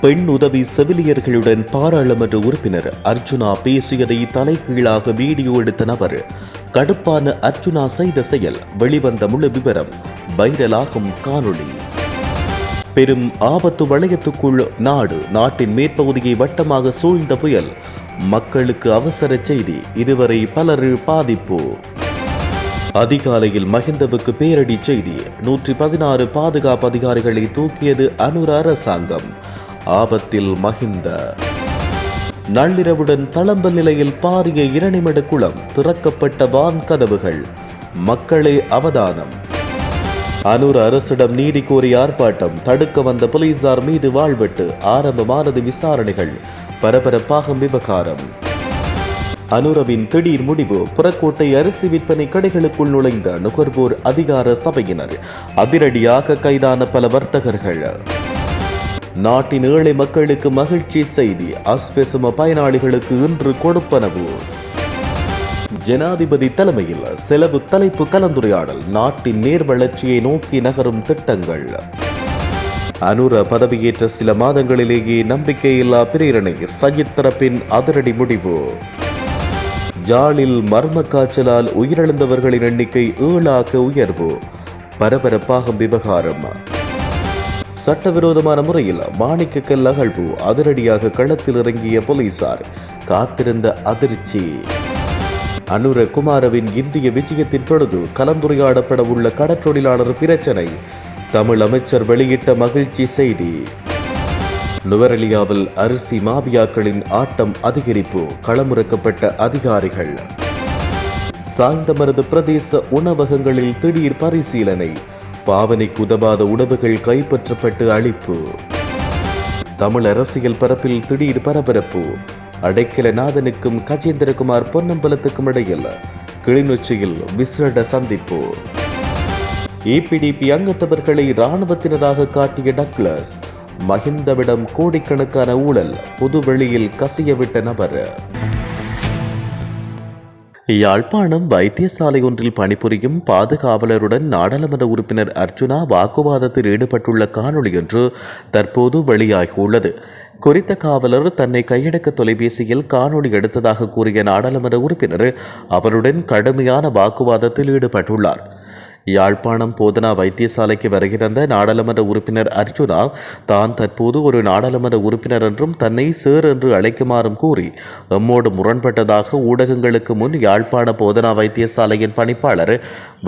பெண் உதவி செவிலியர்களுடன் பாராளுமன்ற உறுப்பினர் அர்ஜுனா பேசியதை தலைகீழாக வீடியோ எடுத்த நபர் கடுப்பான அர்ஜுனா செய்த செயல் வெளிவந்த முழு விவரம் வைரலாகும் காணொளி பெரும் ஆபத்து வளையத்துக்குள் நாடு நாட்டின் மேற்பகுதியை வட்டமாக சூழ்ந்த புயல் மக்களுக்கு அவசர செய்தி. இதுவரை பலர் பாதிப்பு. அதிகாலையில் மஹிந்தவுக்கு பேரடி செய்தி. நூற்றி பதினாறு பாதுகாப்பு அதிகாரிகளை தூக்கியது அனுர அரசாங்கம். ஆபத்தில் மஹிந்த. நள்ளிரவுடன் தளம்பல் நிலையில் பாரிய இரணிமடு குளம் திறக்கப்பட்ட வான் கதவுகள். மக்களே அவதானம். அனூர் அரசிடம் நீதி கோரி ஆர்ப்பாட்டம். தடுக்க வந்த போலீசார் மீது வாழ்வெட்டு ஆரம்பமானது விசாரணைகள். பரபரப்பாகும் விவகாரம். அனுரவின் திடீர் முடிவு புறக்கோட்டை அரிசி விற்பனை கடைகளுக்குள் நுழைந்த நுகர்வோர் அதிகார சபையினர். அதிரடியாக கைதான பல வர்த்தகர்கள். நாட்டின் ஏழை மக்களுக்கு மகிழ்ச்சி செய்தி அஸ்வெசும பயனாளிகளுக்கு இன்று கொடுப்பனவு. ஜனாதிபதி தலைமையில் செலவு தலைப்பு கலந்துரையாடல் நாட்டின் நேர் வளர்ச்சியை நோக்கி நகரும் திட்டங்கள். அனுர பதவியேற்ற சில மாதங்களிலேயே நம்பிக்கையில்லா பிரேரணை சஜித் தரப்பின் அதிரடி முடிவு. ஜாலில் மர்ம காய்ச்சலால் உயிரிழந்தவர்களின் எண்ணிக்கை ஏழாக உயர்வு. பரபரப்பாகும் விவகாரம். சட்டவிரோதமான முறையில் மாணிக்கக்கல் அகழ்வு அதிரடியாக களத்தில் இறங்கிய போலீசார் காத்திருந்த அதிர்ச்சி. அனுர குமாரவின் இந்திய விஜயத்தின் பொழுது கலந்துரையாடப்பட உள்ள கடற்றொழிலாளர் பிரச்சனை தமிழ் அமைச்சர் வெளியிட்ட மகிழ்ச்சி செய்தி. நுவரெலியாவில் அரிசி மாபியாக்களின் ஆட்டம் அதிகரிப்பு களமிறக்கப்பட்ட அதிகாரிகள். சாய்ந்தமரது பிரதேச உணவகங்களில் திடீர் பரிசீலனை பாவனைக்கு உதவாத உணவுகள் கைப்பற்றப்பட்டு அழிப்பு. தமிழ் அரசியல் பரப்பில் திடீர் பரபரப்பு அடைக்கலநாதனுக்கும் கஜேந்திரகுமார் பொன்னம்பலத்துக்கும் இடையில் கிளிநொச்சியில் விசேட சந்திப்பு. ஏபிடிபி அங்கத்தவர்களை இராணுவத்தினராக காட்டிய டக்ளஸ் மஹிந்தவிடம் கோடிக்கணக்கான ஊழல் பொதுவெளியில் கசியவிட்ட நபர். யாழ்ப்பாணம் வைத்தியசாலை ஒன்றில் பணிபுரியும் பாதுகாவலருடன் நாடாளுமன்ற உறுப்பினர் அர்ஜுனா வாக்குவாதத்தில் ஈடுபட்டுள்ள காணொளியொன்று தற்போது வெளியாகியுள்ளது. குறித்த காவலர் தன்னை கையடக்க தொலைபேசியில் காணொளி எடுத்ததாக கூறிய நாடாளுமன்ற உறுப்பினர் அவருடன் கடுமையான வாக்குவாதத்தில் ஈடுபட்டுள்ளார். யாழ்ப்பாணம் போதனா வைத்தியசாலைக்கு வருகை தந்த நாடாளுமன்ற உறுப்பினர் அர்ஜுனா தான் தற்போது ஒரு நாடாளுமன்ற உறுப்பினர் என்றும் தன்னை சேர் என்று அழைக்குமாறும் கூறி எம்மோடு முரண்பட்டதாக ஊடகங்களுக்கு முன் யாழ்ப்பாண போதனா வைத்தியசாலையின் பணிப்பாளர்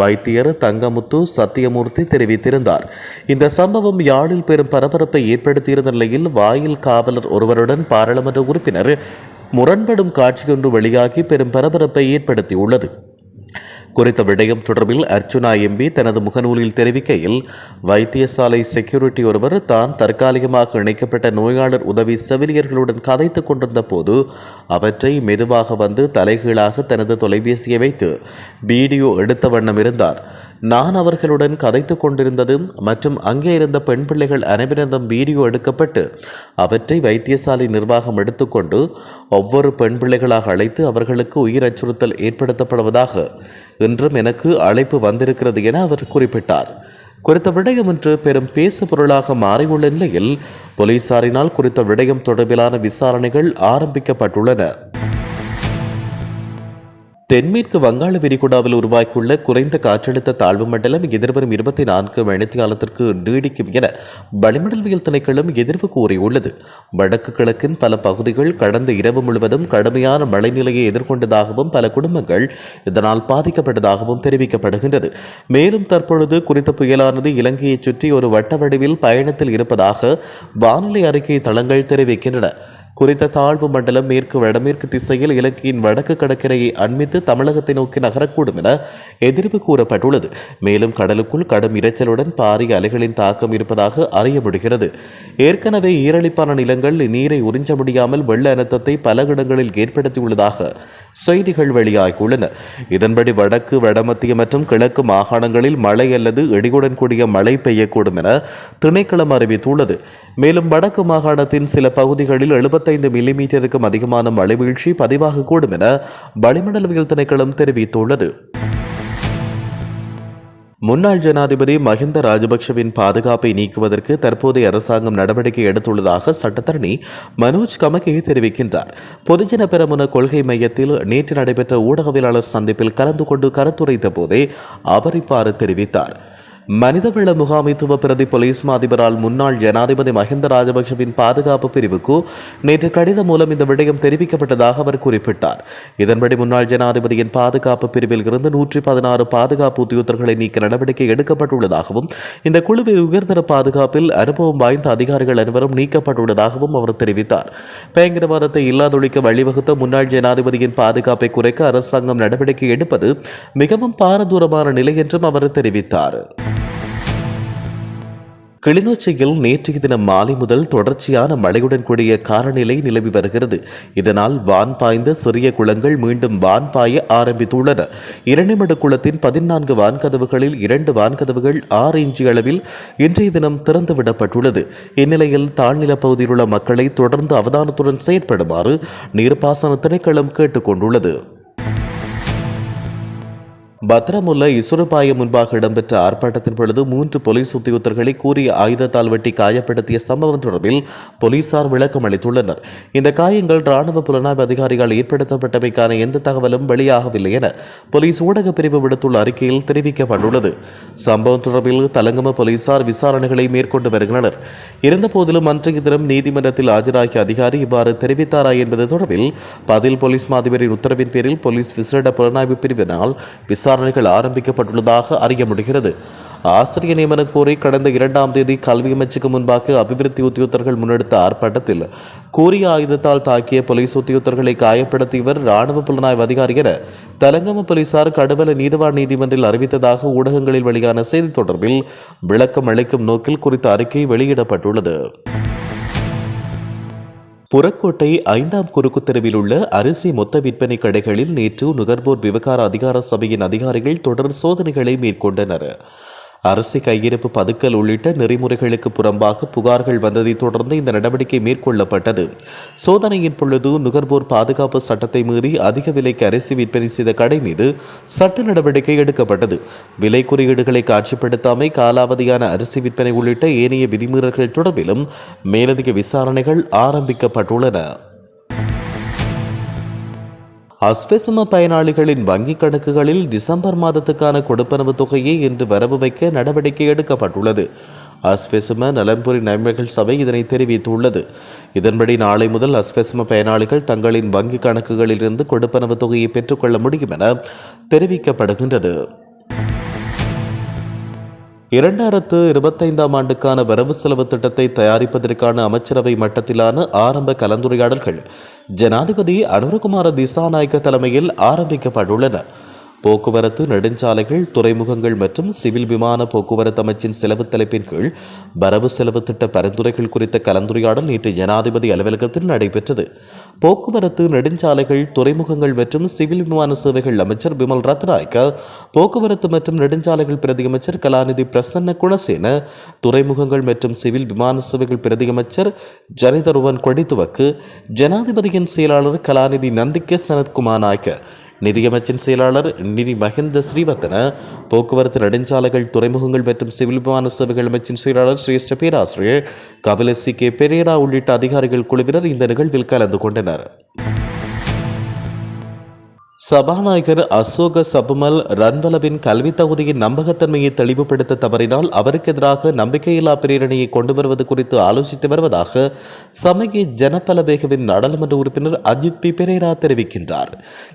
வைத்தியர் தங்கமுத்து சத்தியமூர்த்தி தெரிவித்திருந்தார். இந்த சம்பவம் யாழில் பெரும் பரபரப்பை ஏற்படுத்தியிருந்த நிலையில் வாயில் காவலர் ஒருவருடன் பாராளுமன்ற உறுப்பினர் முரண்படும் காட்சியொன்று வெளியாகி பெரும் பரபரப்பை ஏற்படுத்தியுள்ளது. குறித்த விடயம் தொடர்பில் அர்ச்சுனா எம்பி தனது முகநூலில் தெரிவிக்கையில் வைத்தியசாலை செக்யூரிட்டி ஒருவர் தான் தற்காலிகமாக இணைக்கப்பட்ட நோயாளர் உதவி செவிலியர்களுடன் கதைத்துக் கொண்டிருந்த போது அவற்றை மெதுவாக வந்து தலைகீழாக தனது தொலைபேசியை வைத்து வீடியோ எடுத்த வண்ணம் இருந்தார். நான் அவர்களுடன் கதைத்துக் கொண்டிருந்ததும் மற்றும் அங்கே இருந்த பெண் பிள்ளைகள் அனைவரிடம் வீடியோ எடுக்கப்பட்டு அவற்றை வைத்தியசாலை நிர்வாகம் எடுத்துக்கொண்டு ஒவ்வொரு பெண் பிள்ளைகளாக அழைத்து அவர்களுக்கு உயிர் அச்சுறுத்தல் ஏற்படுத்தப்படுவதாக இன்றும் எனக்கு அழைப்பு வந்திருக்கிறது என அவர் குறிப்பிட்டார். குறித்த விடயம் இன்று பெரும் பேசு பொருளாக மாறியுள்ள நிலையில் போலீசாரினால் குறித்த விடயம் தொடர்பிலான விசாரணைகள் ஆரம்பிக்கப்பட்டுள்ளன. தென்மேற்கு வங்காள விரிகுடாவில் உருவாகியுள்ள குறைந்த காற்றழுத்த தாழ்வு மண்டலம் எதிர்வரும் இருபத்தி நான்கு மணித்தியாலத்திற்கு நீடிக்கும் என வளிமண்டலவியல் திணைக்களம் எதிர்வு கூறியுள்ளது. வடக்கு கிழக்கின் பல பகுதிகள் கடந்த இரவு முழுவதும் கடுமையான மழைநிலையை எதிர்கொண்டதாகவும் பல குடும்பங்கள் இதனால் பாதிக்கப்பட்டதாகவும் தெரிவிக்கப்படுகின்றது. மேலும் தற்பொழுது குறித்த புயலானது இலங்கையைச் சுற்றி ஒரு வட்ட வடிவில் பயணத்தில் இருப்பதாக வானிலை அறிக்கை தளங்கள் தெரிவிக்கின்றன. குறித்த தாழ்வு மண்டலம் மேற்கு வடமேற்கு திசையில் இலங்கையின் வடக்கு கடற்கரையை அண்மித்து தமிழகத்தை நோக்கி நகரக்கூடும் என எதிர்ப்பு கூறப்பட்டுள்ளது. மேலும் கடலுக்குள் கடும் இரைச்சலுடன் பாரிய அலைகளின் தாக்கம் இருப்பதாக அறிய முடிகிறது. ஏற்கனவே ஈரழிப்பான நிலங்கள் நீரை உறிஞ்ச முடியாமல் வெள்ள அனர்த்தத்தை பல இடங்களில் ஏற்படுத்தியுள்ளதாக செய்திகள் வெளியாகியுள்ளன. இதன்படி வடக்கு வடமத்திய மற்றும் கிழக்கு மாகாணங்களில் மழை அல்லது இடியுடன் கூடிய மழை பெய்யக்கூடும் என திணைக்களம் அறிவித்துள்ளது. மேலும் வடக்கு மாகாணத்தின் சில பகுதிகளில் எழுபத்தி இருபத்தைந்து மில்லிமீட்டருக்கும் அதிகமான மழை வீழ்ச்சி பதிவாகக்கூடும் என வளிமண்டலவியல் திணைக்களம் தெரிவித்துள்ளது. முன்னாள் ஜனாதிபதி மஹிந்த ராஜபக்ஷவின் பாதுகாப்பை நீக்குவதற்கு தற்போதைய அரசாங்கம் நடவடிக்கை எடுத்துள்ளதாக சட்டத்தரணி மனோஜ் கமகே தெரிவிக்கின்றார். பொதுஜன பெரமுன கொள்கை மையத்தில் நேற்று நடைபெற்ற ஊடகவியலாளர் சந்திப்பில் கலந்து கொண்டு கருத்துரைத்த போதே அவர் இவ்வாறு தெரிவித்தார். மனிதவள முகாமைத்துவ பிரதி போலீஸ் மாதிபரால் முன்னாள் ஜனாதிபதி மஹிந்த ராஜபக்ஷவின் பாதுகாப்பு பிரிவுக்கு நேற்று கடிதம் மூலம் இந்த விடயம் தெரிவிக்கப்பட்டதாக அவர் குறிப்பிட்டார். இதன்படி முன்னாள் ஜனாதிபதியின் பாதுகாப்பு பிரிவில் இருந்து நூற்றி பதினாறு பாதுகாப்பு உத்தியோகர்களை நீக்க நடவடிக்கை எடுக்கப்பட்டுள்ளதாகவும் இந்த குழுவில் உயர்தர பாதுகாப்பில் அனுபவம் வாய்ந்த அதிகாரிகள் அனைவரும் நீக்கப்பட்டுள்ளதாகவும் அவர் தெரிவித்தார். பயங்கரவாதத்தை இல்லாதொழிக்க வழிவகுத்த முன்னாள் ஜனாதிபதியின் பாதுகாப்பை குறைக்க அரசாங்கம் நடவடிக்கை எடுப்பது மிகவும் பாரதூரமான நிலை என்றும் அவர் தெரிவித்தார். கிளிநொச்சியில் நேற்றைய தினம் மாலை முதல் தொடர்ச்சியான மழையுடன் கூடிய காலநிலை நிலவி வருகிறது. இதனால் வான் பாய்ந்த சிறிய குளங்கள் மீண்டும் வான் பாய ஆரம்பித்துள்ளன. இரணிமடு குளத்தின் பதினான்கு வான்கதவுகளில் இரண்டு வான்கதவுகள் ஆறு இன்ச்சு அளவில் இன்றைய தினம் திறந்துவிடப்பட்டுள்ளது இந்நிலையில் தாழ்நிலப் பகுதியில் உள்ள மக்களை தொடர்ந்து அவதானத்துடன் செயற்படுமாறு நீர்ப்பாசன திணைக்களம் கேட்டுக் பத்ரமுல்ல இசுரபாய முன்பாக இடம்பெற்ற ஆர்ப்பாட்டத்தின் பொழுது மூன்று போலீஸ் உத்தியோகத்தர்களை கூறிய ஆயுதத்தால் வெட்டி காயப்படுத்திய சம்பவம் தொடர்பில் போலீசார் விளக்கம் அளித்துள்ளனர். இந்த காயங்கள் ராணுவ புலனாய்வு அதிகாரிகள் ஏற்படுத்தப்பட்டமைக்கான எந்த தகவலும் வெளியாகவில்லை என போலீஸ் ஊடகப் பிரிவு விடுத்துள்ள அறிக்கையில் தெரிவிக்கப்பட்டுள்ளது. சம்பவம் தொடர்பில் தலங்கம போலீசார் விசாரணைகளை மேற்கொண்டு வருகின்றனர். இருந்தபோதிலும் அன்றைய தினம் நீதிமன்றத்தில் ஆஜராகிய அதிகாரி இவ்வாறு தெரிவித்தாரா என்பது தொடர்பில் பதில் போலீஸ் மாதிபரின் உத்தரவின் பேரில் போலீஸ் விசேட புலனாய்வு பிரிவினால் விசாரணைகள் ஆரம்பிக்கப்பட்டுள்ளதாக அறிய முடிகிறது ஆசிரியர் நியமன கோரி கடந்த இரண்டாம் தேதி கல்வி அமைச்சுக்கு முன்பாக அபிவிருத்தி உத்தியோகத்தர்கள் முன்னெடுத்த ஆர்ப்பாட்டத்தில் கூறிய ஆயுதத்தால் தாக்கிய போலீஸ் உத்தியோகத்தர்களை காயப்படுத்தியவர் ராணுவ புலனாய்வு அதிகாரி என தெலங்கம போலீசார் கடுவல நீதவான் நீதிமன்றில் அறிவித்ததாக ஊடகங்களில் வெளியான செய்தி தொடர்பில் விளக்கம் அளிக்கும் நோக்கில் குறித்த அறிக்கை வெளியிடப்பட்டுள்ளது. புறக்கோட்டை ஐந்தாம் குறுக்கு தெருவில் உள்ள அரிசி மொத்த விற்பனை கடைகளில் நேற்று நுகர்வோர் விவகார அதிகார சபையின் அதிகாரிகள் தொடர் சோதனைகளை மேற்கொண்டனர். அரிசி கையிருப்பு பதுக்கல் உள்ளிட்ட நெறிமுறைகளுக்கு புறம்பாக புகார்கள் வந்ததை தொடர்ந்து இந்த நடவடிக்கை மேற்கொள்ளப்பட்டது. சோதனையின் பொழுது நுகர்வோர் பாதுகாப்பு சட்டத்தை மீறி அதிக விலைக்கு அரிசி விற்பனை செய்த கடை மீது சட்ட நடவடிக்கை எடுக்கப்பட்டது. விலை குறியீடுகளை காட்சிப்படுத்தாமை காலாவதியான அரிசி விற்பனை உள்ளிட்ட ஏனைய விதிமீறல்கள் தொடர்பிலும் மேலதிக விசாரணைகள் ஆரம்பிக்கப்பட்டுள்ளன. அஸ்பெசும பயனாளிகளின் வங்கிக் கணக்குகளில் டிசம்பர் மாதத்துக்கான கொடுப்பனவு தொகையை இன்று வரவு வைக்க நடவடிக்கை எடுக்கப்பட்டுள்ளது. அஸ்பெசும நலன்புரி நன்மைகள் சபை இதனை தெரிவித்துள்ளது. இதன்படி நாளை முதல் அஸ்பெசும பயனாளிகள் தங்களின் வங்கிக் கணக்குகளிலிருந்து கொடுப்பனவு தொகையை பெற்றுக்கொள்ள முடியும் என தெரிவிக்கப்படுகின்றது. இரண்டாயிரத்து இருபத்தைந்தாம் ஆண்டுக்கான வரவு செலவு திட்டத்தை தயாரிப்பதற்கான அமைச்சரவை மட்டத்திலான ஆரம்ப கலந்துரையாடல்கள் ஜனாதிபதி அனுரகுமார திசாநாயக்க தலைமையில் ஆரம்பிக்கப்பட்டுள்ளன. போக்குவரத்து நெடுஞ்சாலைகள் துறைமுகங்கள் மற்றும் சிவில் விமான போக்குவரத்து அமைச்சின் செலவு தலைப்பின் கீழ் வரவு செலவு திட்ட பரிந்துரைகள் குறித்த கலந்துரையாடல் நேற்று ஜனாதிபதி அலுவலகத்தில் நடைபெற்றது. போக்குவரத்து நெடுஞ்சாலைகள் துறைமுகங்கள் மற்றும் சிவில் விமான சேவைகள் அமைச்சர் பிமல் ரத்நாயக்க போக்குவரத்து மற்றும் நெடுஞ்சாலைகள் பிரதி அமைச்சர் கலாநிதி பிரசன்ன குணசேன துறைமுகங்கள் மற்றும் சிவில் விமான சேவைகள் பிரதி அமைச்சர் ஜனிதருவன் கொடித்துவக்கு ஜனாதிபதியின் செயலாளர் கலாநிதி நந்திக்க சனத்குமார் நாயக்க நிதியமைச்சின் செயலாளர் நிதி மஹிந்த ஸ்ரீவத்தன போக்குவரத்து நெடுஞ்சாலைகள் துறைமுகங்கள் மற்றும் சிவில் விமான சேவைகள் அமைச்சின் செயலாளர் சிரேஷ்ட பேராசிரியர் கபில சி கே பெரேரா உள்ளிட்ட அதிகாரிகள் குழுவினர் இந்த நிகழ்வில் கலந்து கொண்டனர். சபாநாயகர் அசோக சபுமல் ரன்வலவின் கல்வி தகுதியின் நம்பகத்தன்மையை தெளிவுபடுத்த தவறினால் அவருக்கு எதிராக நம்பிக்கையில்லா பிரேரணையை கொண்டு வருவது குறித்து ஆலோசித்து வருவதாக சமய ஜனபலவேகவின் நாடாளுமன்ற உறுப்பினர் அஜித் பி. பெரேரா தெரிவிக்கின்றார்.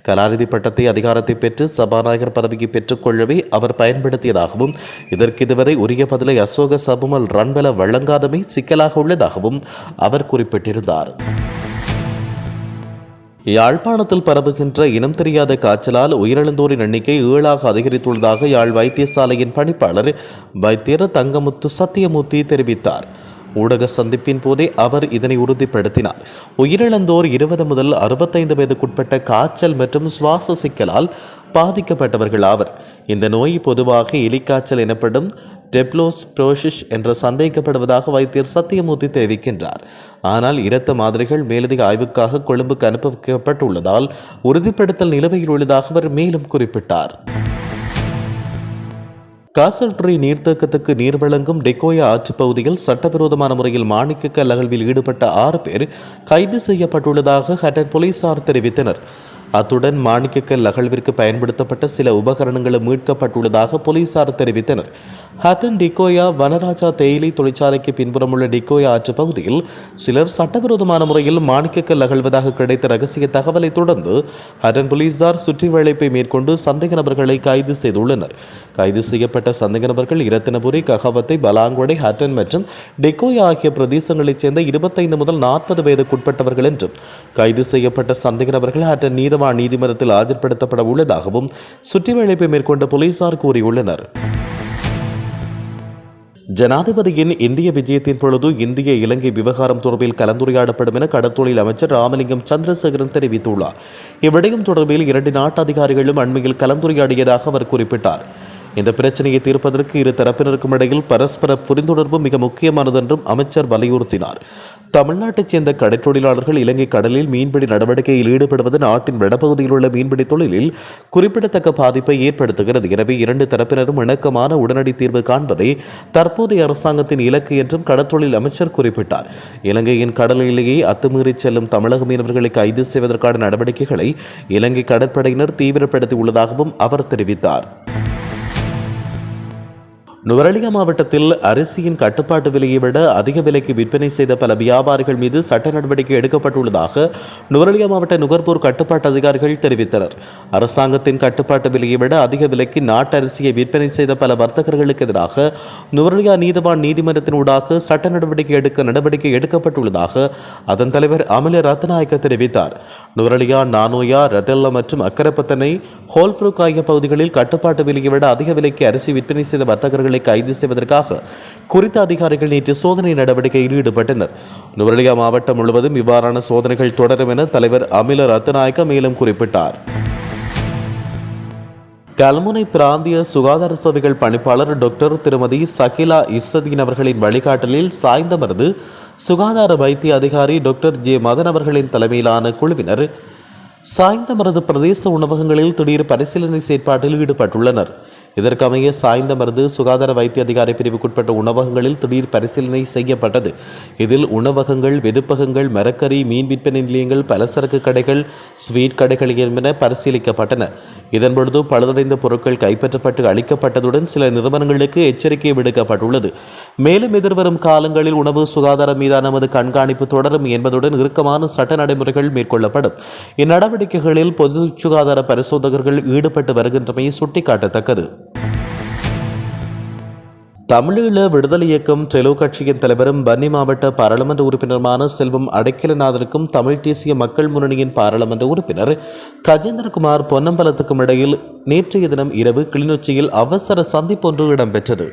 கலாநிதி பட்டத்தை அதிகாரத்தை பெற்று சபாநாயகர் பதவியை பெற்றுக்கொள்ளவே அவர் பயன்படுத்தியதாகவும் இதற்கு இதுவரை உரிய பதிலை அசோக சபுமல் ரன்வல வழங்காதமை சிக்கலாக உள்ளதாகவும் அவர் குறிப்பிட்டிருந்தார். யாழ்ப்பாணத்தில் பரவுகின்ற இனம் தெரியாத காய்ச்சலால் உயிரிழந்தோரின் எண்ணிக்கை ஏழாக அதிகரித்துள்ளதாக யாழ் வைத்தியசாலையின் பணிப்பாளர் வைத்தியர் தங்கமுத்து சத்தியமூர்த்தி தெரிவித்தார். ஊடக சந்திப்பின் போதே அவர் இதனை உறுதிப்படுத்தினார். உயிரிழந்தோர் இருபது முதல் அறுபத்தைந்து வயதுக்குட்பட்ட காய்ச்சல் மற்றும் சுவாச சிக்கலால் பாதிக்கப்பட்டவர்கள் ஆவர். இந்த நோய் பொதுவாக எலிக்காய்ச்சல் எனப்படும் டெப்லோஸ் புரோஷிஷ் என்று சந்தேகிக்கப்படுவதாக வைத்தியர் சத்தியமூர்த்தி தெரிவிக்கின்றார். ஆனால் இரத்த மாதிரிகள் மேலதிக ஆய்வுக்காக கொழும்புக்கு அனுப்பப்பட்டுள்ளதால் உறுதிப்படுத்தல் நிலுவையில் உள்ளதாக அவர் மேலும் குறிப்பிட்டார். காசல்ட்ரி நீர்த்தேக்கத்துக்கு நீர் வழங்கும் டெக்கோயா ஆற்றுப் பகுதியில் சட்டவிரோதமான முறையில் மாணிக்க அகழ்வில் ஈடுபட்ட ஆறு பேர் கைது செய்யப்பட்டுள்ளதாக ஹட்டன் போலீசார் தெரிவித்தனர். அத்துடன் மாணிக்கக்கல் அகழ்விற்கு பயன்படுத்தப்பட்ட சில உபகரணங்களும் மீட்கப்பட்டுள்ளதாக போலீசார் தெரிவித்தனர். ஹட்டன் டிகோயா வனராஜா தேயிலை தொழிற்சாலைக்கு பின்புறமுள்ள டிகோயா ஆற்று பகுதியில் சிலர் சட்டவிரோதமான முறையில் மாணிக்கக்கல் அகழ்வதாக கிடைத்த ரகசிய தகவலை தொடர்ந்து ஹட்டன் போலீசார் சுற்றி வளைப்பை மேற்கொண்டு சந்தேக நபர்களை கைது செய்துள்ளனர். கைது செய்யப்பட்ட சந்தேக நபர்கள் இரத்தினபுரி ககவத்தை பலாங்குடை ஹட்டன் மற்றும் டெக்கோயா ஆகிய பிரதேசங்களைச் சேர்ந்த இருபத்தைந்து முதல் நாற்பது வயதுக்குட்பட்டவர்கள் என்றும் கைது செய்யப்பட்ட சந்தேக நபர்கள் ஹட்டன் நீதவான் நீதிமன்றத்தில் ஆஜர்படுத்தப்பட உள்ளதாகவும் சுற்றி வளைப்பை மேற்கொண்ட போலீசார் கூறியுள்ளனர். ஜனாதிபதியின் இந்திய விஜயத்தின் பொழுது இந்திய இலங்கை விவகாரம் தொடர்பில் கலந்துரையாடப்படும் என கடற்தொழில் அமைச்சர் ராமலிங்கம் சந்திரசேகரன் தெரிவித்துள்ளார். இவ்விடயம் தொடர்பில் இரண்டு நாட்டு அதிகாரிகளும் அண்மையில் கலந்துரையாடியதாக அவர் குறிப்பிட்டார். இந்த பிரச்சனையை தீர்ப்பதற்கு இரு தரப்பினருக்கும் இடையில் பரஸ்பர புரிந்துணர்வு மிக முக்கியமானது என்றும் அமைச்சர் வலியுறுத்தினார். தமிழ்நாட்டைச் சேர்ந்த கடற்றொழிலாளர்கள் இலங்கை கடலில் மீன்பிடி நடவடிக்கையில் ஈடுபடுவது நாட்டின் வடபகுதியில் உள்ள மீன்பிடி தொழிலில் குறிப்பிடத்தக்க பாதிப்பை ஏற்படுத்துகிறது. எனவே இரண்டு தரப்பினரும் இணக்கமான உடனடி தீர்வு காண்பதை தற்போதைய அரசாங்கத்தின் இலக்கு என்றும் கடற்றொழில் அமைச்சர் குறிப்பிட்டார். இலங்கையின் கடலிலேயே அத்துமீறி செல்லும் தமிழக மீனவர்களை கைது செய்வதற்கான நடவடிக்கைகளை இலங்கை கடற்படையினர் தீவிரப்படுத்தி உள்ளதாகவும் அவர் தெரிவித்தார். நுவரலியா மாவட்டத்தில் அரிசியின் கட்டுப்பாட்டு விலையை விட அதிக விலைக்கு விற்பனை செய்த பல வியாபாரிகள் மீது சட்ட நடவடிக்கை எடுக்கப்பட்டுள்ளதாக நுவரலியா மாவட்ட நுகர்வோர் கட்டுப்பாட்டு அதிகாரிகள் தெரிவித்தனர். அரசாங்கத்தின் கட்டுப்பாட்டு விலையை விட அதிக விலைக்கு நாட்டு அரிசியை விற்பனை செய்த பல வர்த்தகர்களுக்கு எதிராக நுவரலியா நீதவான் நீதிமன்றத்தின் ஊடாக சட்ட நடவடிக்கை எடுக்க நடவடிக்கை எடுக்கப்பட்டுள்ளதாக அதன் தலைவர் அமில ரத்நாயக்க தெரிவித்தார். நுவரலியா நானோயா ரதெல்ல மற்றும் அக்கரப்பத்தனை ஹோல்ஃப்ரூக் ஆகிய பகுதிகளில் கட்டுப்பாட்டு விலையை விட அதிக விலைக்கு அரிசி விற்பனை செய்த வர்த்தகர்கள் கைது செய்வதற்காக குறித்த அதிகாரிகள் நேற்று சோதனை நடவடிக்கையில் ஈடுபட்டனர். நுவரலியா மாவட்டம் முழுவதும் இவ்வாறான சோதனைகள் தொடரும் என தலைவர் அமில ரத்நாயக்க மேலும் குறிப்பிட்டார். கல்முனை பிராந்திய சுகாதார சேவைகள் பணிப்பாளர் டாக்டர் திருமதி சகிலா இசதீன் அவர்களின் வழிகாட்டலில் சாய்ந்தமர்ந்து சுகாதார வைத்திய அதிகாரி டாக்டர் ஜே மதன் அவர்களின் தலைமையிலான குழுவினர் சாய்ந்தமரது பிரதேச உணவகங்களில் திடீர் பரிசீலனை செயற்பாட்டில் ஈடுபட்டுள்ளனர். இதற்கமைய சாய்ந்தமருது சுகாதார வைத்திய அதிகாரி பிரிவுக்குட்பட்ட உணவகங்களில் திடீர் பரிசீலனை செய்யப்பட்டது. இதில் உணவகங்கள் வெதுப்பகங்கள் மரக்கறி மீன் விற்பனை நிலையங்கள் பலசரக்கு கடைகள் ஸ்வீட் கடைகள் என்பன பரிசீலிக்கப்பட்டன. இதன்பொழுது பழுதடைந்த பொருட்கள் கைப்பற்றப்பட்டு அளிக்கப்பட்டதுடன் சில நிறுவனங்களுக்கு எச்சரிக்கை விடுக்கப்பட்டுள்ளது. மேலும் எதிர்வரும் காலங்களில் உணவு சுகாதாரம் மீதான நமது கண்காணிப்பு தொடரும் என்பதுடன் இறுக்கமான சட்ட நடைமுறைகள் மேற்கொள்ளப்படும். இந்நடவடிக்கைகளில் பொது சுகாதார பரிசோதகர்கள் ஈடுபட்டு வருகின்றமை சுட்டிக்காட்டத்தக்கது. தமிழீழ விடுதலை இயக்கம் டெலோ கட்சியின் தலைவரும் பன்னி மாவட்ட பாராளுமன்ற உறுப்பினருமான செல்வம் அடைக்கலநாதனுக்கும் தமிழ் தேசிய மக்கள் முன்னணியின் பாராளுமன்ற உறுப்பினர் கஜேந்திரகுமார் பொன்னம்பலத்துக்கும் இடையில் நேற்றைய தினம் இரவு கிளிநொச்சியில் அவசர சந்திப்பொன்று இடம்பெற்றது.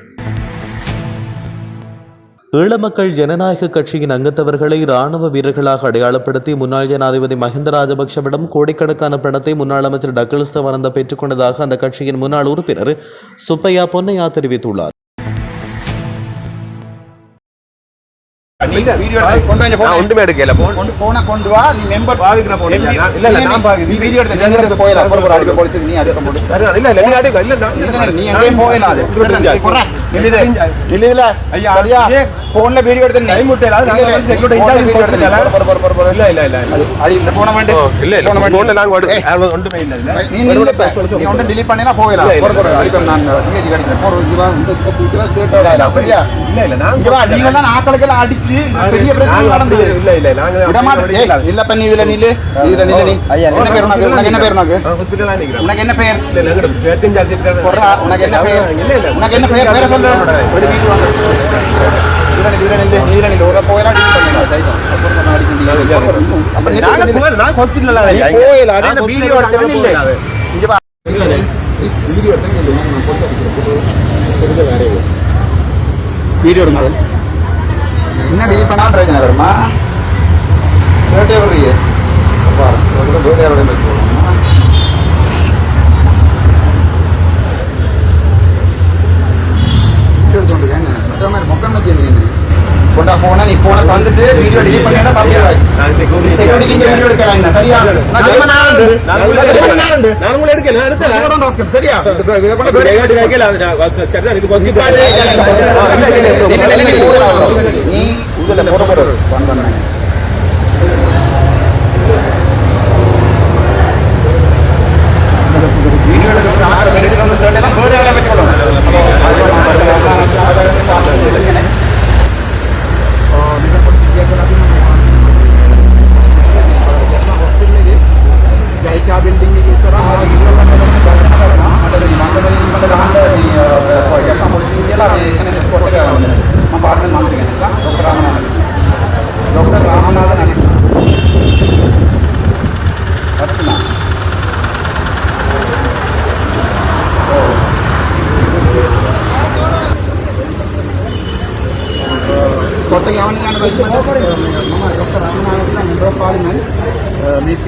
ஈழமக்கள் ஜனநாயக கட்சியின் அங்கத்தவர்களை ராணுவ வீரர்களாக அடையாளப்படுத்தி முன்னாள் ஜனாதிபதி மஹிந்த ராஜபக்ஷவிடம் கோடிக்கணக்கான பணத்தை முன்னாள் அமைச்சர் டக்ளஸ் தவானந்த பெற்றுக்கொண்டதாக அந்த கட்சியின் முன்னாள் உறுப்பினர் சுப்பையா பொன்னையா தெரிவித்துள்ளார். ஒன்றுமே எடுக்கல போன் கொண்டு போன கொண்டு வா நீ மெம்பர் பாவிக்கிற போன் இல்ல, இல்ல, நான் பாவி- நீ வீடியோ எடுத்து போயிடலாம் ஒரு அடிக்க போலீஸுக்கு நீ அடிக்க போடு இல்ல இல்ல நீ அடிக்க இல்ல நீ அது. ஐயா, போன்ல வீடியோ எடுத்து delete பண்ணினா போகலாம். நாங்க இங்க வா, நீங்க தான் ஆட்களுக்கெல்லாம் அடிச்சு பெரிய பிரச்சனை நடந்தது இல்ல இல்ல நாங்க விட மாட்டேன். இல்ல பண்ணி இதுல நில்லு இதுல நில்லு நீ என்ன பேர் உனக்கு உனக்கு என்ன பேர் உனக்கு உனக்கு என்ன பேர் உனக்கு என்ன பேர் இல்ல இல்ல உனக்கு என்ன பேர் பேரை சொல்லு வீடியோ எடுங்க என்ன டீல் வருமா வர மாதிரி போனை நீ போனை தந்துட்டு வீடியோ delete பண்ணிட்டா தப்பிடுவாய் நான் நீ security க்கு வீடியோ எடுக்கலாம் என்ன சரியா நான் தெரியுமா நான் உண்டு. நான் உங்களை நான் தெரியுமா நான் உண்டு. நான் உங்களை எடுக்கல, நான் எடுத்தேன். நான் உண்டு, ராஸ்கல், சரியா இது இதை கொண்டு இப்ப போய் கேட்டு கேட்கல, அது நான் வா- சரி, அது கொஞ்சம் இப்ப அது நீ இதுல போட போற ஒன் பண்ண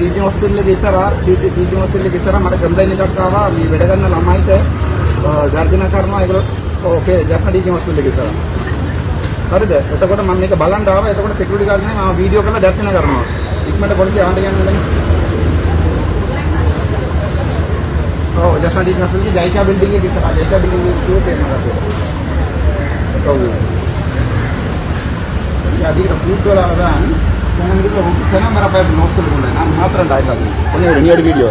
මේ ටීචින් හොස්පිටල් එකේ ඉස්සරහා සීටි ටීචින් හොස්පිටල් එකේ ඉස්සරහා මට කම්ප්ලයින් එකක් ආවා මේ වැඩ කරන ළමයිට ගර්ජන කරනවා ඒගොල්ලෝ ඕකේ ජෆ්නා ටීචින් හොස්පිටල් එකේ ඉස්සරහා හරිද එතකොට මම මේක බලන්න ආවා එතකොට සිකියුරිටි ගාර්ඩ් නේ මම වීඩියෝ කරලා දැක්කන කරනවා ඉක්මනට පොලිසිය ආන්න යන්න ඔව් ජෆ්නා ටීචින් හොස්පිටල් එකේ ජයිකා බිල්ඩින් එකේ ඉස්සරහා ජයිකා බිල්ඩින් එකේ කිව්ව තේරෙනවා ඔව් அதிக கூட்டுகளாக தான் உங்களுக்கு சிதம்பர பைப் நோக்கல் கொண்டு நான் மாத்திரம் டாய்க்காது கொஞ்சம் விடு, நீ எடு வீடியோ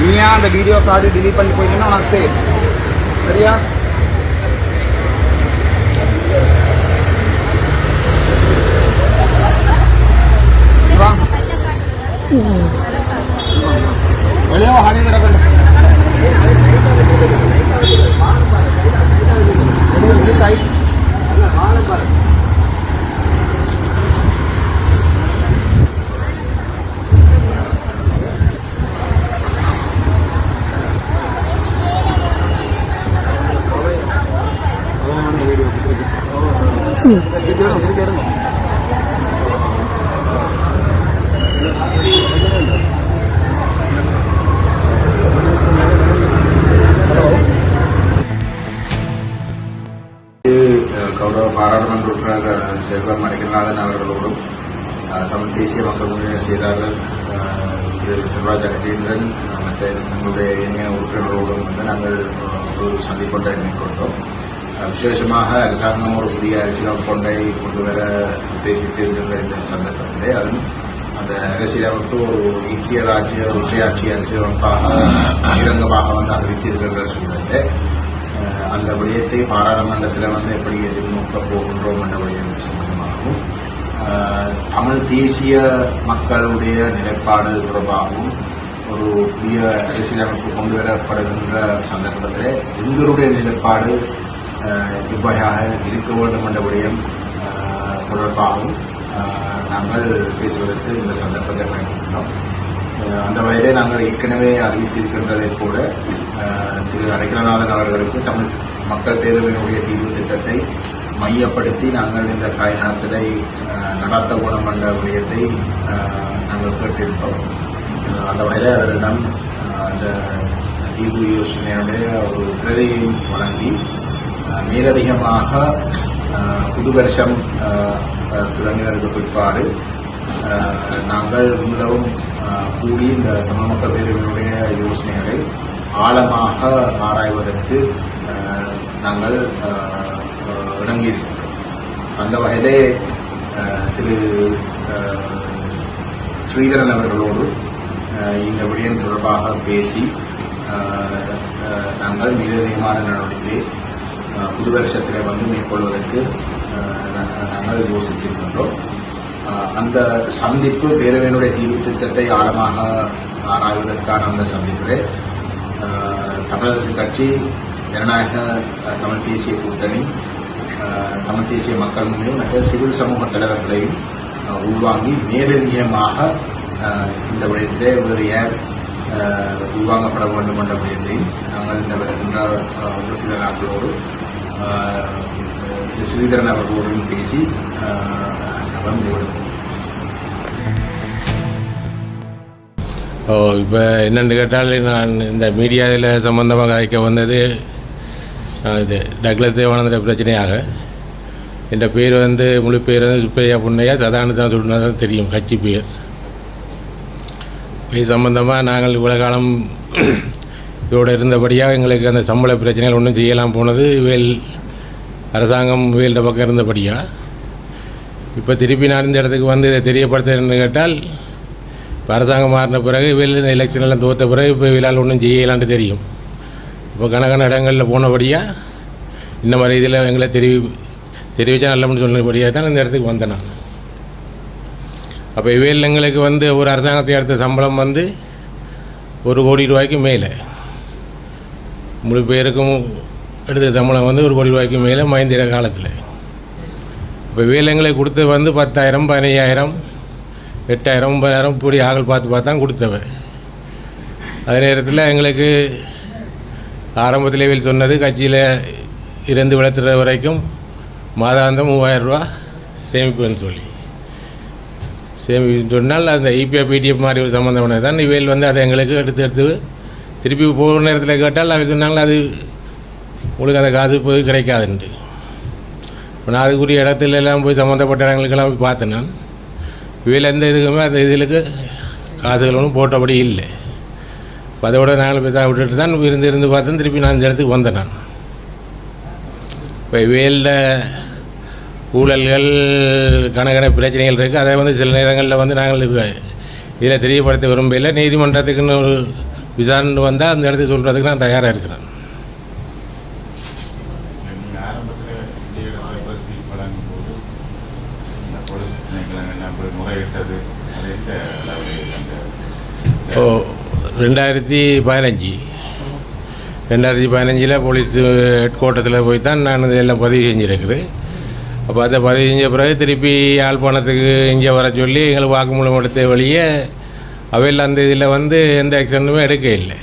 நீயா அந்த வீடியோ கார்டு delete பண்ணி போயிட்டேன்னா உனக்கு சேஃப் சரியா செல்வம் அடிக்கல்நாதன் அவர்களோடும் தமிழ் தேசிய மக்கள் முன்னணி செயலாளர் திரு செல்வராஜ் கஜேந்திரன் மற்ற எங்களுடைய இணைய உறுப்பினர்களோடும் வந்து நாங்கள் ஒரு சந்திப்பொன்றை மேற்கொண்டோம். விசேஷமாக அரசாங்கம் ஒரு புதிய அரசியலமைப்பு கொண்டு வர உத்தேசித்திருக்கின்ற இந்த சந்தர்ப்பத்திலே அதுவும் அந்த அரசியலமைப்பு ஒரு ஐக்கிய ராஜ்ய ஒற்றையாட்சி அரசியலமைப்பாக பகிரங்கமாக வந்து அறிவித்திருக்கின்ற சூழலில் அந்த விடயத்தை பாராளுமன்றத்தில் வந்து எப்படி எதிர்நோக்க போகின்றோம் என்ற விடயம் தமிழ் தேசிய மக்களுடைய நிலைப்பாடு தொடர்பாகவும் ஒரு புதிய அரசியலமைப்பு கொண்டு வரப்படுகின்ற சந்தர்ப்பத்தில் எங்களுடைய நிலைப்பாடு அஹ் இருக்க வேண்டும் என்ற விடயம் தொடர்பாகவும் நாங்கள் பேசுவதற்கு இந்த சந்தர்ப்பத்தை பயன்படுத்தினோம். அந்த வகையிலே நாங்கள் ஏற்கனவே அறிவித்திருக்கின்றதை கூட திரு அடைக்கலநாதன் அவர்களுக்கு தமிழ் மக்கள் பேரவையினுடைய தீர்வு திட்டத்தை மையப்படுத்தி நாங்கள் இந்த காய்நடத்தலை நடத்த குணமண்ட விடயத்தை நாங்கள் கேட்டிருந்தோம் அந்த வகையில் அவரிடம் அந்த தீர்வு யோசனையுடைய ஒரு பிரதையும் வழங்கி மேலதிகமாக அஹ், புது வருஷம் தொடங்கினதுக்கு பிற்பாடு நாங்கள் மீளவும் கூடி இந்த தமிழ் மக்கள் பேரவையினுடைய யோசனைகளை ஆழமாக ஆராய்வதற்கு நாங்கள் தொடங்கியிருக்கு அந்த வகையிலே திரு ஸ்ரீதரன் அவர்களோடு இந்த விடயம் தொடர்பாக பேசி நாங்கள் மேலதிகமான நடவடிக்கையை புது வருஷத்தில் வந்து மேற்கொள்வதற்கு நாங்கள் யோசிச்சிருக்கின்றோம் அந்த சந்திப்பு பேரவையினுடைய தீர்வு திட்டத்தை ஆழமாக ஆராய்வதற்கான அந்த சந்திப்பிலே தமிழரசு கட்சி ஜனநாயக தமிழ் தேசிய கூட்டணி தமிழ் தேசிய மக்கள் முன்னணி மற்ற சிவில் சமூக தலைவர்களையும் உள்வாங்கி மேலதிகமாக இந்த விடயத்திலே வேறு யார் உள்வாங்கப்பட வேண்டும் என்ற விடயத்தையும் நாங்கள் இந்த வருகின்ற ஒரு சில நாட்களோடு ஸ்ரீதரன் அவர்களோடும் பேசி நாங்கள் முடிவெடுப்போம் இப்போ என்னென்னு கேட்டால் நான் இந்த மீடியாவில் சம்மந்தமாக அழைக்க வந்தது இது டக்ளஸ் தேவானந்த பிரச்சனையாக. என்ற பேர் வந்து முழு பேர் வந்து சுப்பையா புண்ணையா சதானந்தான் தான் சொன்னா தான் தெரியும் கட்சி பேர். இது சம்பந்தமாக நாங்கள் இவ்வளோ காலம் இதோடு இருந்தபடியாக எங்களுக்கு அந்த சம்பள பிரச்சனைகள் ஒன்றும் செய்யலாம் போனது வேல் அரசாங்கம் வேல்ட பக்கம் இருந்தபடியாக இப்போ திருப்பி நான் இந்த இடத்துக்கு வந்து இதை தெரியப்படுத்துறேன்னு கேட்டால் இப்போ அரசாங்கம் மாறின பிறகு வெளியில் இந்த எலெக்ஷன் எல்லாம் தோற்ற பிறகு இப்போ வேலால் ஒன்றும் செய்யலான்ட்டு தெரியும். இப்போ கணக்கான இடங்களில் போனபடியாக இந்த மாதிரி இதில் எங்களை தெரிவி தெரிவித்தா நல்லம்னு சொன்னபடியாக தான் இந்த இடத்துக்கு வந்தேன் நான். அப்போ இவையில் எங்களுக்கு வந்து ஒரு அரசாங்கத்தை எடுத்த சம்பளம் வந்து ஒரு கோடி ரூபாய்க்கு மேலே. முழு பேருக்கும் எடுத்த சம்பளம் வந்து ஒரு கோடி ரூபாய்க்கு மேலே மஹிந்திர காலத்தில். இப்போ வேலைங்களை கொடுத்து வந்து பத்தாயிரம் பதினையாயிரம் எட்டாயிரம் ஒன்பதாயிரம் இப்படி ஆகல் பார்த்து பார்த்து தான் கொடுத்தவ. அதே நேரத்தில் எங்களுக்கு ஆரம்பத்தில் வேல் சொன்னது கட்சியில் இருந்து வளர்த்துற வரைக்கும் மாதாந்தம் மூவாயிரம் ரூபா சேமிப்புன்னு சொல்லி. சேமிப்புன்னு சொன்னால் அந்த இபிஎஃப் பிடிஎஃப் மாதிரி ஒரு சம்மந்தமானது தான். இவையில் வந்து அதை எங்களுக்கு எடுத்து எடுத்து திருப்பி போகிற நேரத்தில் கேட்டால் அவங்க சொன்னாங்க அது உங்களுக்கு அந்த காசு போய் கிடைக்காதுன்ட்டு. இப்போ நான் அதுக்குரிய இடத்துல எல்லாம் போய் சம்மந்தப்பட்ட இடங்களுக்கெல்லாம் போய் பார்த்தேன் நான். இவையில் எந்த இதுக்குமே அந்த இதுகளுக்கு காசுகள் ஒன்றும் போட்டபடி இல்லை. இப்போ அதோட நாலு பேசா விட்டுட்டு தான் இருந்து இருந்து பார்த்தேன். திருப்பி நான் இந்த இடத்துக்கு வந்தேன் நான். இப்போ வேலில் ஊழல்கள் கணக்கண பிரச்சனைகள் இருக்குது அதை வந்து சில நேரங்களில் வந்து நாங்கள் இதில் தெரியப்படுத்த விரும்பல நீதிமன்றத்துக்குன்னு ஒரு விசாரணை வந்தால் அந்த இடத்துக்கு சொல்கிறதுக்கு நான் தயாராக இருக்கிறேன் நீங்க ஆரம்பத்துல இந்த இடத்துல press meet வழங்கும் போது இந்த போலீஸ் திணைக்களம் எல்லாம் போய் முறையிட்டது அது எந்த அளவில் அந்த ஓ ரெண்டாயிரத்தி பதினஞ்சு. ரெண்டாயிரத்தி பதினஞ்சில் போலீஸ் ஹெட் குவார்ட்டர்ஸில் போய் தான் நான் இதெல்லாம் பதிவு செஞ்சுருக்குது. அப்போ அதை பதிவு செஞ்ச பிறகு திருப்பி யாழ்ப்பாணத்துக்கு இங்கே வர சொல்லி எங்களுக்கு வாக்குமூலம் எடுத்த வழியே அவையில் அந்த இதில் வந்து எந்த ஆக்ஷனுமே எடுக்க இல்லை.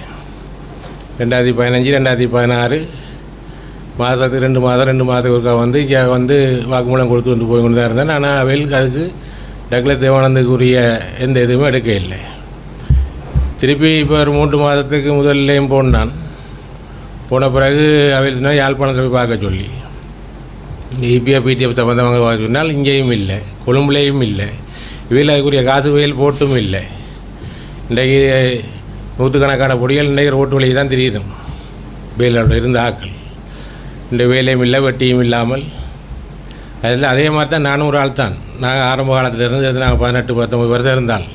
ரெண்டாயிரத்தி பதினஞ்சு ரெண்டாயிரத்தி பதினாறு மாதத்துக்கு ரெண்டு மாதம் ரெண்டு மாதத்துக்கு ஒருக்கா வந்து இங்கே வந்து வாக்குமூலம் கொடுத்து கொண்டு போய் கொண்டு தான் இருந்தேன். ஆனால் அவையிலுக்கு அதுக்கு டக்ளஸ் தேவானந்துக்குரிய எந்த இதுவுமே எடுக்க இல்லை. திருப்பி இப்போ ஒரு மூன்று மாதத்துக்கு முதல்லையும் போனான். போன பிறகு அவையில் யாழ்ப்பாணத்தில் போய் பார்க்க சொல்லி. இபிஎஃப் பிடிஎஃப் சம்மந்தமாக பார்க்க சொன்னால் இங்கேயும் இல்லை கொழும்புலேயும் இல்லை இவையில் அதுக்குரிய காசு வயல் போட்டும் இல்லை. இன்றைக்கு நூற்றுக்கணக்கான பொடிகள் இன்றைக்கு ரோட்டு வழியை தான் தெரியுதும். வேலோட இருந்த ஆக்கள். இந்த வேலையும் இல்லை வெட்டியும் இல்லாமல். அதில் அதே மாதிரி தான் நானும் ஒரு ஆள் தான் நாங்கள் ஆரம்ப காலத்தில் இருந்து நாங்கள் பதினெட்டு பத்தொம்பது வருஷம் இருந்தால்.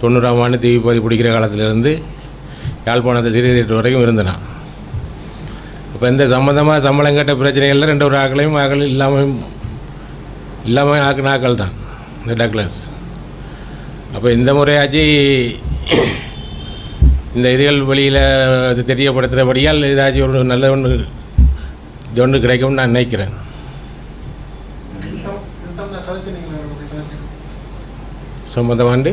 தொண்ணூறாம் ஆண்டு தீவி பதி பிடிக்கிற காலத்திலிருந்து யாழ்ப்பாணத்தை சிறிய தேட்டர் வரைக்கும் இருந்தேன். அப்போ இந்த சம்மந்தமாக சம்பளம் கேட்ட பிரச்சனைகளில் ரெண்டு ஒரு ஆக்களையும் ஆக்கள் இல்லாமல் இல்லாமல் ஆக்கின ஆக்கள் தான் இந்த டக்ளஸ். அப்போ இந்த முறையாச்சு இந்த இதுகள் வெளியில் இது தெரியப்படுத்துகிறபடியால் ஏதாச்சும் ஒரு நல்ல ஒன்று இது ஒன்று கிடைக்கும்னு நான் நினைக்கிறேன். சம்மந்தமாண்டு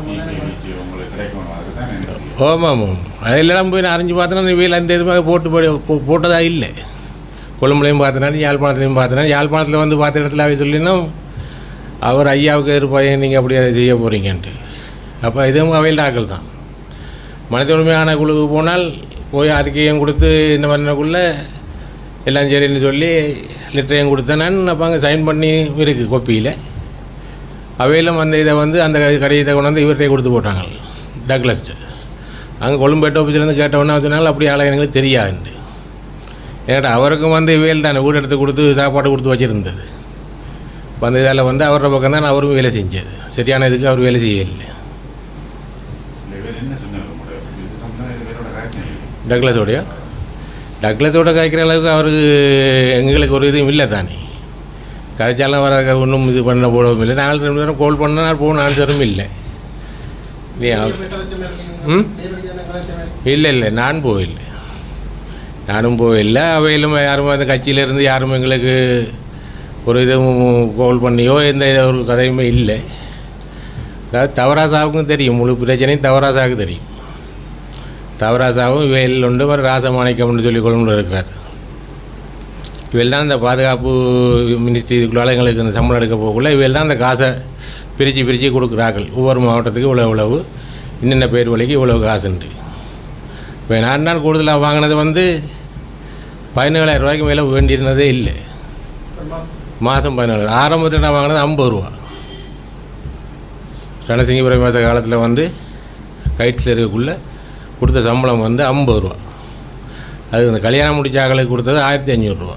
immunity உங்களுக்கு கிடைக்கணும் அதுதான் எனக்கு ஆமாம் ஆமாம் அதெல்லாம் போய் நான் அறிஞ்சு பார்த்தேன்னா இவையில் அந்த இதுமாக போட்டு போய் போட்டதாக போட்டதா இல்லை. கொழும்புலையும் பார்த்தனாலும் யாழ்ப்பாணத்துலையும் பார்த்தனா யாழ்ப்பாணத்தில் வந்து பார்த்த இடத்துல அவை சொல்லினா அவர் ஐயாவுக்கு இருப்பாங்க நீங்கள் அப்படி அதை செய்ய போகிறீங்கன்ட்டு அப்போ இதுவும் அவையில் ஆக்கள் தான். மனித உரிமையான குழுவுக்கு போனால் போய் அறிக்கையும் கொடுத்து இந்த மாதிரிக்குள்ளே எல்லாம் சரின்னு சொல்லி லெட்டரையும் கொடுத்தேன் அப்போ அங்கே சைன் பண்ணி இருக்குது கொப்பியில் அவையிலும் அந்த இதை வந்து அந்த கடிதத்தை கொண்டு வந்து இவர்கிட்ட கொடுத்து போட்டாங்க. டக்லஸ்ட்டு அங்கே கொழும்பு ஹெட் ஆஃபீஸ்லேருந்து கேட்டவொன்னே சொன்னாலும் அப்படி ஆளை எங்களுக்கு தெரியாதுண்டு ஏன்னா அவருக்கும் வந்து இவையில் தானே வீடு எடுத்து கொடுத்து சாப்பாடு கொடுத்து வச்சுருந்தது. அந்த இதால் வந்து அவரோட பக்கம் தான் அவரும் வேலை செஞ்சது. சரியான இதுக்கு அவர் வேலை செய்யலை வேலை டக்ளஸோடைய? டக்ளஸோட காய்க்கிற அளவுக்கு அவருக்கு எங்களுக்கு ஒரு இதுவும் இல்லை தானே. கதைச்சாலும் வர ஒன்றும் இது பண்ண போடவும் இல்லை. நாலு ரெண்டு நேரம் கால் பண்ணால் போன ஆன்சரும் இல்லை. அவ- ம்? இல்லை இல்லை நான் போயில்லை நானும் போயில்லை அவையிலும் யாரும் அந்த கட்சியிலேருந்து யாரும் எங்களுக்கு ஒரு இதுவும் கோல் பண்ணியோ எந்த ஒரு கதையுமே இல்லை. அதாவது தவராசாவுக்கும் தெரியும். முழு பிரச்சனையும் தவராசாவுக்கு தெரியும். தவராசாவும் இவையில் உண்டு ஒரு ராசமாணிக்கம்னு சொல்லி கொள்ளுன்னு இருக்கிறார். இவையில் தான் இந்த பாதுகாப்பு மினிஸ்ட்ரி இதுக்குள்ளால் எங்களுக்கு இந்த சம்பளம் எடுக்க போகக்குள்ள இவையில் தான் அந்த காசை பிரித்து பிரித்து கொடுக்குறார்கள். ஒவ்வொரு மாவட்டத்துக்கு இவ்வளோ இவ்வளவு. இன்னென்ன பேர் வழிக்கு இவ்வளோ காசுண்டு இப்போ நான் தான் கூடுதலாக வாங்கினது வந்து பதினேழாயிரம் ரூபாய்க்கு மேலே வேண்டியிருந்ததே இல்லை. மாதம் பதினேழு ஆரம்பத்தில் நான் வாங்கினது ஐம்பது ரூபா. ரணசிங்கபுரம் மாத காலத்தில் வந்து கைட்ஸில் இருக்கக்குள்ளே கொடுத்த சம்பளம் வந்து ஐம்பது ரூபா. அது இந்த கல்யாணம் முடிச்ச ஆகளுக்கு கொடுத்தது ஆயிரத்தி அஞ்சூறுரூவா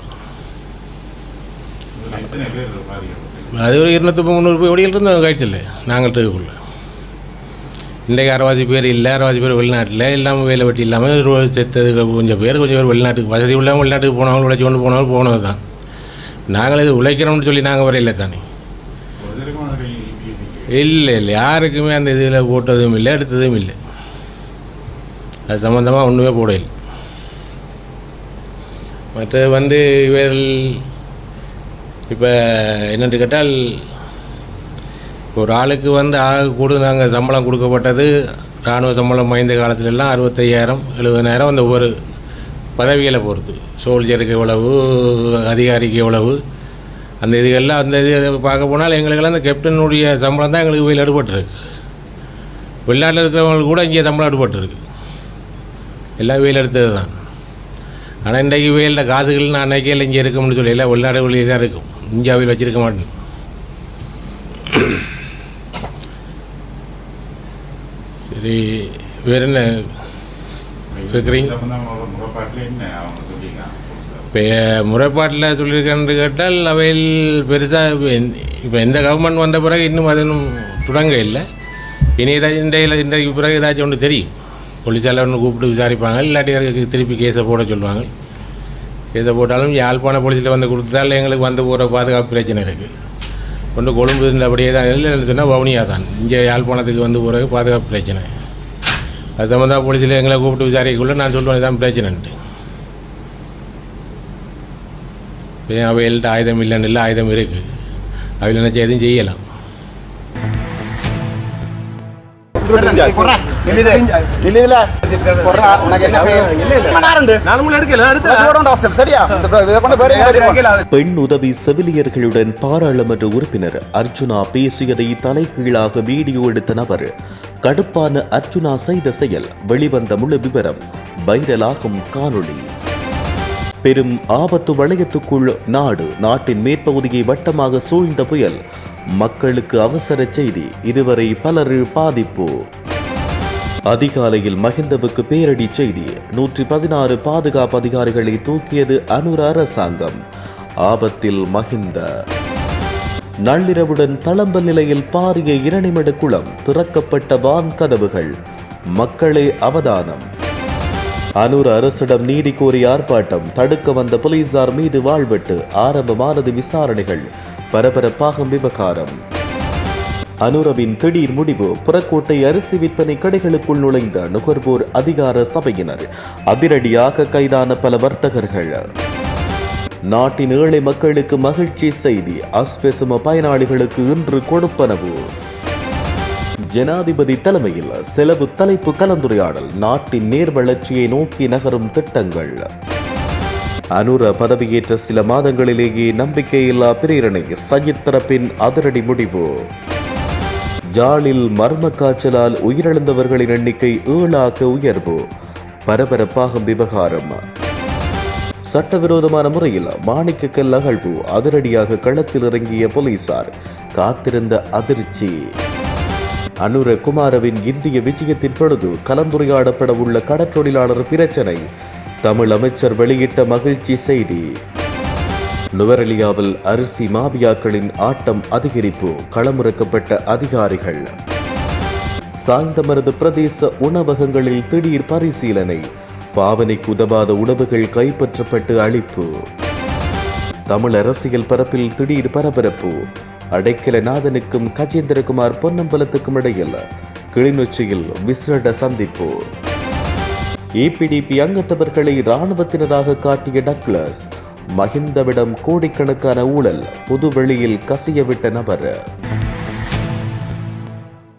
அது ஒரு இருநூத்தி முந்நூறு பேர் ஓடியில் இருந்தோம் கைட்ஸில் நாங்கள் இருக்கக்குள்ள. இன்றைக்கு அரைவாசி பேர் இல்லை அரைவாசி பேர் வெளிநாட்டில் இல்லாமல் வேலை வெட்டி இல்லாமல் செத்தது கொஞ்சம் பேர் கொஞ்சம் பேர் வெளிநாட்டுக்கு வசதி உள்ளவங்க வெளிநாட்டுக்கு போனவங்க உழைச்சி கொண்டு போனவங்க போனது தான் நாங்கள் இது உழைக்கிறோம்னு சொல்லி நாங்கள் வரையில தானே. இல்லை இல்லை யாருக்குமே அந்த இதில் போட்டதும் இல்லை எடுத்ததும் இல்லை. அது சம்மந்தமாக ஒன்றுமே போடவில்லை மற்றது வந்து இவர்கள் இப்போ என்னென்று கேட்டால் ஒரு ஆளுக்கு வந்து ஆக கூட நாங்கள் சம்பளம் கொடுக்கப்பட்டது இராணுவ சம்பளம் மைந்த காலத்துலலாம் அறுபத்தையாயிரம் எழுபதாயிரம் அந்த ஒரு பதவிகளை பொறுத்து. சோல்ஜருக்கு எவ்வளவு அதிகாரிக்கு எவ்வளவு அந்த இதுகள்லாம் அந்த இது பார்க்க போனால் எங்களுக்கெல்லாம் அந்த கேப்டனுடைய சம்பளம் தான் எங்களுக்கு போய் அடுபட்டுருக்கு. வெளிநாட்டில் இருக்கிறவங்களுக்கு கூட இங்கே சம்பளம் அடுபட்டுருக்கு. எல்லாம் வெயில் எடுத்தது தான். ஆனால் இன்றைக்கு வெயிலில் காசுகள் நான் இல்லை இங்கே இருக்கும்னு சொல்லி எல்லாம் வெளிநாடு தான் இருக்கும். இந்தியாவில் வச்சுருக்க மாட்டேன். சரி வேற என்ன கேட்குறீங்க இப்போ முறைப்பாட்டில் சொல்லியிருக்கேன்னு கேட்டால் அவையில் பெருசாக இப்போ எந்த கவர்மெண்ட் வந்த பிறகு இன்னும் அதுவும் தொடங்க இல்லை இனி ஏதாச்சும் இன்றையில் இன்றைக்கு பிறகு ஏதாச்சும் ஒன்று தெரியும் போலீஸால் ஒன்று கூப்பிட்டு விசாரிப்பாங்க இல்லாட்டி திருப்பி கேஸை போட சொல்லுவாங்க கேஸை போட்டாலும் யாழ்ப்பாண போலீஸில் வந்து கொடுத்தால் எங்களுக்கு வந்து போகிற பாதுகாப்பு பிரச்சனை இருக்குது ஒன்று கொழும்பு அப்படியே தான் இல்லைன்னு சொன்னால் வவுனியா தான் இங்கே யாழ்ப்பாணத்துக்கு வந்து போகிறது பாதுகாப்பு பிரச்சனை அது சம்மந்தமாக போலீஸில் எங்களை கூப்பிட்டு விசாரிக்கக்குள்ள நான் சொல்லுவேன் இதான் பிரச்சனைன்ட்டு இப்போ அவைகள்ட்ட ஆயுதம் இல்லைன்னு இல்லை ஆயுதம் இருக்குது அவையில் நினச்சா எதுவும் செய்யலாம். பெண் உதவி செவிலியர்களுடன் பாராளுமன்ற உறுப்பினர் அர்ஜுனா பேசியதை தலைகீழாக வீடியோ எடுத்த நபர் கடுப்பான அர்ஜுனா செய்த செயல் வெளிவந்த முழு விவரம் வைரலாகும் காணொளி. பெரும் ஆபத்து வளையத்துக்குள் நாடு நாட்டின் மேற்பகுதியை வட்டமாக சூழ்ந்த புயல் மக்களுக்கு அவசர செய்தி இதுவரை பலர் பாதிப்பு. அதிகாலையில் மஹிந்தவுக்கு பேரடி செய்தி நூற்றி பதினாறு பாதுகாப்பு அதிகாரிகளை தூக்கியது அனுர அரசாங்கம். ஆபத்தில் மஹிந்த நள்ளிரவுடன் தளம்பல் நிலையில் பாரிய இரணிமடு குளம் திறக்கப்பட்ட வான் கதவுகள். மக்களே அவதானம். அனூர் அரசிடம் நீதி கோரி ஆர்ப்பாட்டம் தடுக்க வந்த போலீசார் மீது வாழ்வெட்டு ஆரம்பமானது விசாரணைகள். பரபரப்பாகும் விவகாரம். அனுரவின் திடீர் முடிவு புறக்கோட்டை அரிசி விற்பனை கடைகளுக்குள் நுழைந்த நுகர்வோர் அதிகார சபையினர் அதிரடியாக கைதான பல வர்த்தகர்கள். நாட்டின் ஏழை மக்களுக்கு மகிழ்ச்சி செய்தி. அஸ்வெசும பயனாளிகளுக்கு இன்று கொடுப்பனவு. ஜனாதிபதி தலைமையில் செலவு தலைப்பு கலந்துரையாடல். நாட்டின் நேர் வளர்ச்சியை நோக்கி நகரும் திட்டங்கள். அனுர பதவியேற்ற சில மாதங்களிலேயே நம்பிக்கையில்லா பிரேரணை. சஜித் தரப்பின் அதிரடி முடிவு. ஜாலில் மர்ம காய்ச்சலால் உயிரிழந்தவர்களின் எண்ணிக்கை ஏழாக உயர்வு. பரபரப்பாகும் விவகாரம். சட்டவிரோதமான முறையில் மாணிக்க கல் அகழ்வு அதிரடியாக களத்தில் இறங்கிய போலீசார் காத்திருந்த அதிர்ச்சி. அனுர குமாரவின் இந்திய விஜயத்தின் பொழுது கலந்துரையாடப்பட உள்ள கடற்றொழிலாளர் பிரச்சனை தமிழ் அமைச்சர் வெளியிட்ட மகிழ்ச்சி செய்தி. நுவரெலியாவில் அரிசி மாபியாக்களின் ஆட்டம் அதிகரிப்பு களமிறக்கப்பட்ட அதிகாரிகள். சாய்ந்தமரது பிரதேச உணவகங்களில் திடீர் பரிசீலனை பாவனைக்கு உதவாத உணவுகள் கைப்பற்றப்பட்டு அழிப்பு தமிழ் அரசியல் பரப்பில் திடீர் பரபரப்பு. அடைக்கலநாதனுக்கும் கஜேந்திரகுமார் பொன்னம்பலத்துக்கும் இடையில் கிளிநொச்சியில் விசேட சந்திப்பு. ஏபிடிபி அங்கத்தவர்களை இராணுவத்தினராக காட்டிய டக்ளஸ் மஹிந்தவிடம் கோடிக்கணக்கான ஊழல் புதுவெளியில் கசியவிட்ட நபர்.